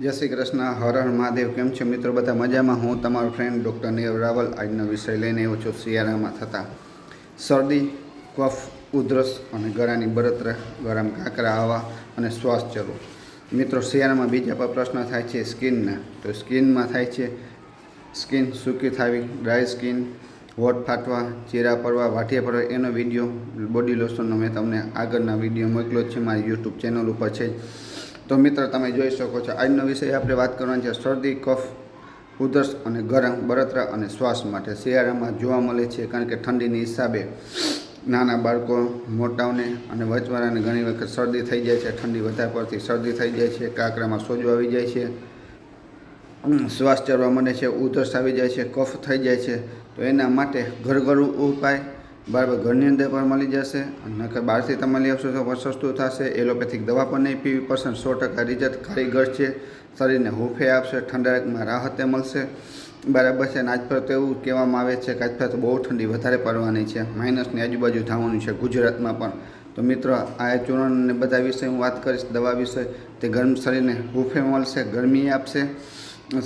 જય શ્રી કૃષ્ણ, હર હર મહાદેવ. કેમ છે મિત્રો? બધા મજામાં? હું તમારો ફ્રેન્ડ ડૉક્ટર નીરવ રાવલ. આજનો વિષય લઈને આવ્યો છું શિયાળામાં થતા શરદી, કફ, ઉધરસ અને ગળાની બળતરા ગરમ કાંકરા આવવા અને શ્વાસ ચડવો મિત્રો, શિયાળામાં બીજા પર પ્રશ્ન થાય છે સ્કિનના? તો સ્કિનમાં થાય છે સ્કિન સૂકી થવી, ડ્રાય સ્કિન વોટ ફાટવા, ચીરા પડવા વાઠિયા પડવા, એનો વીડિયો બોડી લોશનનો મેં તમને આગળના વીડિયો મોકલ્યો છે. મારી યુટ્યુબ ચેનલ ઉપર છે. તો મિત્ર, તમે જોઈ શકો છો, આજનો વિષય આપણે વાત કરવાની છે શરદી, કફ, ઉધરસ અને ગરમ બળતરા અને શ્વાસ માટે. શિયાળામાં જોવા મળે છે, કારણ કે ઠંડીની હિસાબે નાના બાળકો મોટાઓને અને વચવાળાને ઘણી વખત શરદી થઈ જાય છે, ઠંડી વધારે પડતી શરદી થઈ જાય છે, કાકરામાં સોજો આવી જાય છે શ્વાસ ચડવા માંડે છે, ઉધરસ આવી જાય છે, કફ થઈ જાય છે. તો એના માટે ઘરઘરું ઉપાય બરાબર, ઘરની અંદર પણ મળી જશે અને બહારથી તમે લઈ આવશો તો પણ સસ્તું થશે. એલોપેથિક દવા પણ નહીં પીવી પડશે સો ટકા રિઝલ્ટ કારીગર છે. શરીરને હૂંફે આપશે ઠંડકમાં રાહતે મળશે. બરાબર છે, અને આજ પર તો એવું કહેવામાં આવે છે કે આજ પર તો બહુ ઠંડી વધારે પડવાની છે. માઇનસની આજુબાજુ થવાનું છે ગુજરાતમાં પણ. તો મિત્રો, આ ચૂર્ણને બધા વિશે હું વાત કરીશ દવા વિશે. તે ગરમ શરીરને હૂંફે મળશે, ગરમી આપશે.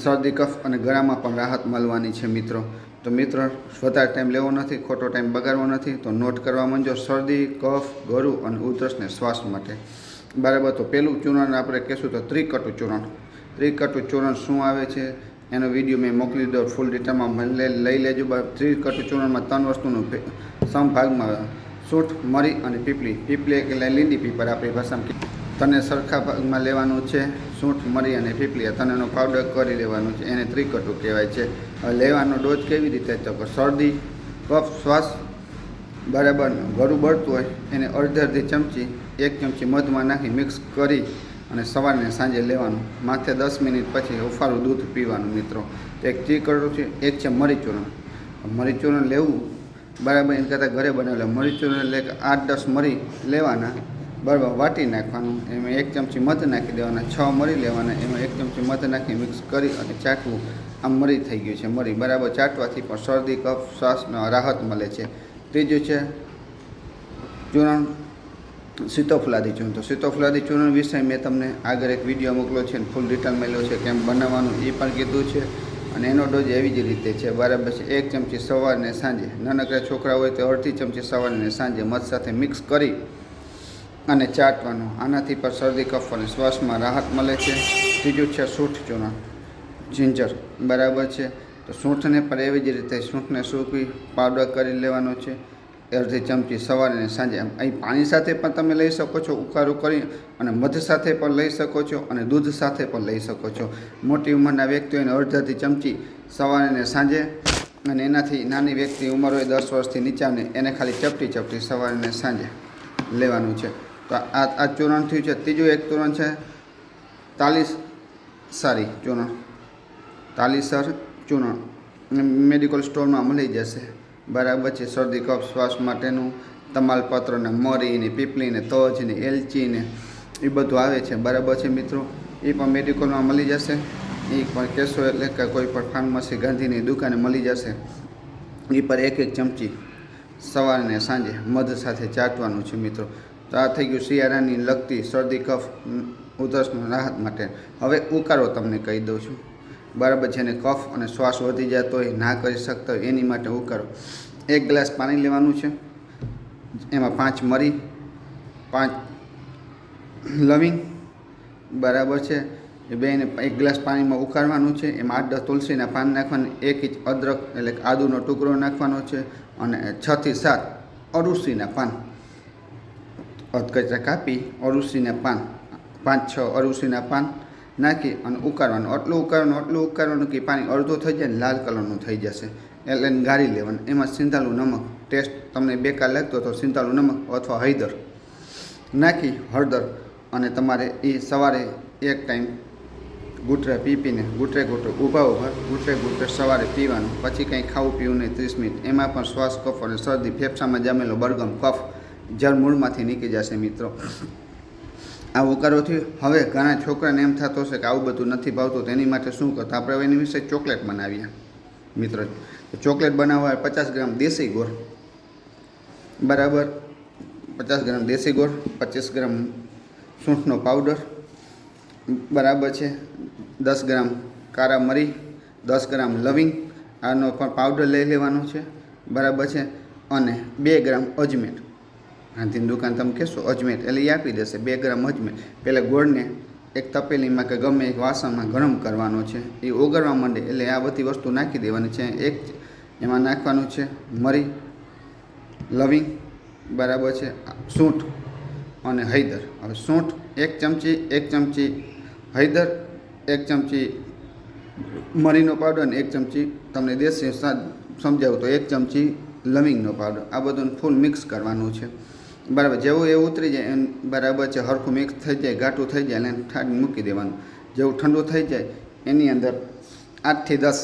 શરદી, કફ અને ગળામાં પણ રાહત મળવાની છે મિત્રો. તો મિત્ર, વધારે ટાઈમ લેવો નથી, ખોટો ટાઈમ બગાડવો નથી, તો નોટ કરવા માંડજો. શરદી, કફ, ગળું અને ઉધરસને શ્વાસ માટે. બરાબર, તો પહેલું ચૂર્ણ આપણે કહેશું તો ત્રિકટુ ચૂર્ણ. ત્રિકટુ ચૂર્ણ શું આવે છે? એનો વીડિયો મેં મોકલી દો ફૂલ ડિટેલમાં લઈ લેજો. ત્રિકટુ ચૂર્ણમાં ત્રણ વસ્તુનું સમભાગમાં સૂઠ, મરી અને પીપળી. પીપળી એટલે લીંડી પીપર આપણી ભાષામાં તને સરખા ભાગમાં લેવાનું છે? સૂંઠ મરી અને પીપળી તનેનો પાવડર કરી લેવાનું છે. એને ત્રિકટું કહેવાય છે. લેવાનો ડોઝ કેવી રીતે તો કે શરદી, કફ, શ્વાસ બરાબર ગળું બળતું હોય, એને અડધી અડધી ચમચી, એક ચમચી મધમાં નાખી મિક્સ કરી અને સવારને સાંજે લેવાનું. માથે દસ મિનિટ પછી હુંફાળું દૂધ પીવાનું મિત્રો. તો એક ચીકડું છે, એક છે મરી મરીચૂર્ણ મરી ચૂર્ણ લેવું બરાબર એને કરતાં ઘરે બનાવેલા મરી લે આઠ દસ મરી લેવાના બરાબર વાટી નાખવાનું, એમાં એક ચમચી મધ નાખી દેવાના, છ મરી લેવાના, એમાં એક ચમચી મધ નાખી મિક્સ કરી અને ચાટવું આમ મરી થઈ ગયું છે, મરી. બરાબર ચાટવાથી પણ શરદી, કફ, શ્વાસનો રાહત મળે છે. ત્રીજું છે, ચૂર્ણ સીતોફલાદી ચૂર્ણ. તો સીતોફલાદી ચૂર્ણ વિશે મેં તમને આગળ એક વીડિયો મોકલ્યો છે ફૂલ ડિટેલ મળ્યો છે કેમ બનાવવાનું એ પણ કીધું છે. અને એનો ડોઝ એવી જ રીતે છે, બરાબર છે. એક ચમચી સવારને સાંજે. નાનકડા છોકરા હોય તો અડધી ચમચી સવારને સાંજે મધ સાથે મિક્સ કરી અને ચાટવાનું. આનાથી પણ શરદી, કફ અને શ્વાસમાં રાહત મળે છે. ત્રીજું છે સૂંઠ ચૂર્ણ જિંજર. બરાબર છે? તો સૂંઠને પણ એવી જ રીતે સૂંઠને સૂકવી, પાવડર કરી લેવાનો છે. અડધી ચમચી સવારે અને સાંજે. અહીં પાણી સાથે પણ તમે લઈ શકો છો, ઉકાળું કરી અને મધ સાથે પણ લઈ શકો છો અને દૂધ સાથે પણ લઈ શકો છો. મોટી ઉંમરના વ્યક્તિઓને અડધી અડધી ચમચી સવારે અને સાંજે અને એનાથી નાની વ્યક્તિ ઉંમર હોય દસ વર્ષથી નીચાને એને ખાલી ચપટી ચપટી સવારે અને સાંજે લેવાનું છે. તો આ આ ચોરણ થયું છે. ત્રીજું એક ચોરણ છે. તાલીસ સારી ચોરણ. તાલીસર ચૂર્ણ. મેડિકલ સ્ટોરમાં મળી જશે. બરાબર છે. શરદી, કફ, શ્વાસ માટેનું તમાલપત્રને, મરીને પીપલીને તજને, એલચીને એ બધું આવે છે. બરાબર છે મિત્રો? એ પણ મેડિકલમાં મળી જશે. એ પણ કહેશો એટલે કે કોઈ પણ ફાર્મસી ગાંધીની દુકાને મળી જશે. એ પર એક એક ચમચી સવારને સાંજે મધ સાથે ચાટવાનું છે મિત્રો. તો આ થઈ ગયું શિયાળાની લગતી શરદી, કફ ઉધરસનો રાહત માટે. હવે ઉકારો તમને કહી દઉં છું. બરાબર અને કફ અને શ્વાસ વધી જતો હોય ના કરી શકતો હોય એની માટે ઉકાળો. એક ગ્લાસ પાણી લેવાનું છે. એમાં પાંચ મરી, પાંચ લવિંગ, બરાબર છે. એ બેને એક ગ્લાસ પાણીમાં ઉકાળવાનું છે. એમાં આઠ તુલસીના પાન નાખવાનું, એક ઇંચ અદરક, એટલે આદુનો ટુકડો નાખવાનો છે અને છથી સાત અરુસીના પાન. અધકચરા કાપી અરુસીના પાન, પાંચ છ અરુસીના પાન નાખી અને ઉકાળવાનું. આટલું ઉકાળવાનું આટલું ઉકાળવાનું કે પાણી અડધું થઈ જાય ને લાલ કલરનું થઈ જશે. એટલે એને ગાળી લેવાનું. એમાં સિંધાલું નમક ટેસ્ટ તમને બેકાર લાગતો તો સિંધાલું નમક અથવા હળદર નાખી, હળદર અને તમારે એ સવારે એક ટાઈમ ગુટરા પી પીને ગુટરે ગુટરે ઊભા ઊભા ગુટરે ગુટરે સવારે પીવાનું. પછી કંઈ ખાવું પીવું નહીં, ત્રીસ મિનિટ. એમાં પણ શ્વાસ કફ અને શરદી ફેફસામાં જામેલો બળગમ કફ જળ મૂળમાંથી નીકળી જશે મિત્રો. આ ઉકારોથી હવે ઘણા છોકરાને એમ થતો હશે કે આવું બધું નથી ભાવતું તેની માટે શું કરતા? આપણે એની વિશે ચોકલેટ બનાવીએ. મિત્રો ચોકલેટ બનાવવા પચાસ ગ્રામ દેશી ગોળ. બરાબર? પચાસ ગ્રામ દેશી ગોળ, પચીસ ગ્રામ સૂંઠનો પાવડર. બરાબર છે? દસ ગ્રામ કારા મરી, દસ ગ્રામ લવિંગ. આનો પણ પાવડર લઈ લેવાનો છે. બરાબર છે? અને બે ગ્રામ અજમેર. ગાંધીની દુકાન તમે કહેશો અજમેર. એટલે એ આપી દેશે, બે ગ્રામ અજમેર. પહેલાં ગોળને એક તપેલીમાં કે ગમે એક વાસણમાં ગરમ કરવાનો છે. એ ઓગળવા માંડે, એટલે આ બધી વસ્તુ નાખી દેવાની છે. એક એમાં નાખવાનું છે મરી, લવિંગ, બરાબર છે, સૂંઠ અને હૈદર. હવે સૂંઠ એક ચમચી એક ચમચી હૈદર, એક ચમચી મરીનો પાવડર અને એક ચમચી તમને દેશી સમજાવું તો એક ચમચી લવિંગનો પાવડર. આ બધું ફૂલ મિક્સ કરવાનું છે. બરાબર, જેવું એ ઉતરી જાય બરાબર છે, હરખું મિક્સ થઈ જાય ઘાટું થઈ જાય એને ઠાડી મૂકી દેવાનું. જેવું ઠંડુ થઈ જાય, એની અંદર આઠથી દસ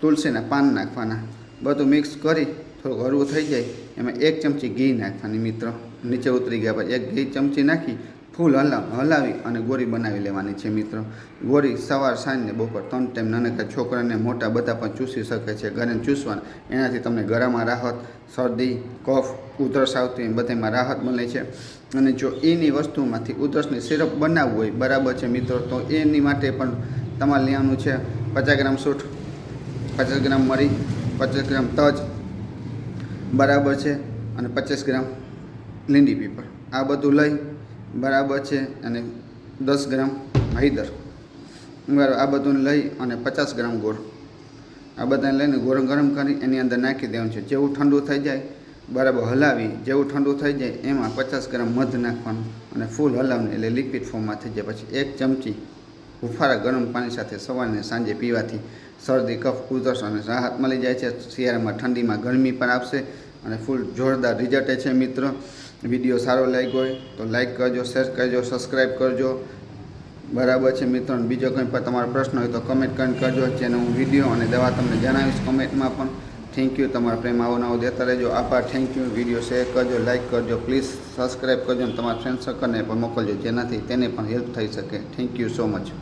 તુલસીના પાન નાખવાના. બધું મિક્સ કરી, થોડુંક હળવું થઈ જાય, એમાં એક ચમચી ઘી નાખવાની મિત્રો. નીચે ઉતરી ગયા પછી એક ઘી ચમચી નાખી ફૂલ હલાવ હલાવી અને ગોળી બનાવી લેવાની છે મિત્રો. ગોળી સવાર, સાંજને, બપોર ત્રણ ટાઈમ નાનકા છોકરાને મોટા બધા પણ ચૂસી શકે છે. ગરમ ચૂસવાના, એનાથી તમને ગળામાં રાહત, શરદી, કફ, ઉધરસ આવતી બધામાં રાહત મળે છે. અને જો એની વસ્તુમાંથી ઉધરસની સિરપ બનાવવું હોય, બરાબર છે મિત્રો. તો એની માટે પણ તમારે લેવાનું છે પચાસ ગ્રામ સૂઠ પચાસ ગ્રામ મરી, પચાસ ગ્રામ તજ, બરાબર છે, અને પચાસ ગ્રામ લીંડી પીપર. આ બધું લઈ બરાબર છે અને દસ ગ્રામ હૈદર. બરાબર આ બધું લઈ અને પચાસ ગ્રામ ગોળ. આ બધાને લઈને ગોળ ગરમ કરી એની અંદર નાખી દેવાનું છે. જેવું ઠંડુ થઈ જાય, બરાબર હલાવી, જેવું ઠંડુ થઈ જાય, એમાં પચાસ ગ્રામ મધ નાખવાનું અને ફૂલ હલાવને એટલે લિક્વિડ ફોર્મમાં થઈ જાય. પછી એક ચમચી હુંફાળા ગરમ પાણી સાથે સવારને સાંજે પીવાથી શરદી, કફ, ઉધરસ અને રાહત મળી જાય છે. શિયાળામાં ઠંડીમાં ગરમી પણ આપશે અને ફૂલ જોરદાર રિઝલ્ટ છે મિત્રો. વીડિયો સારો લાગ્યો હોય તો લાઈક કરજો શેર કરજો સબસ્ક્રાઈબ કરજો. બરાબર છે મિત્રો? બીજો કંઈ પણ તમારો પ્રશ્ન હોય તો કમેન્ટ કરીને કરજો, જેનો હું વીડિયો અને દવા તમને જણાવીશ કમેન્ટમાં પણ. થેન્ક યુ તમારા પ્રેમ આવો નવો દેતા રહેજો. આભાર. થેન્ક યુ વીડિયો શેર કરજો લાઈક કરજો. પ્લીઝ સબસ્ક્રાઈબ કરજો અને તમારા ફ્રેન્ડ સર્કલને પણ મોકલજો, જેનાથી તેને પણ હેલ્પ થઈ શકે. Thank you so much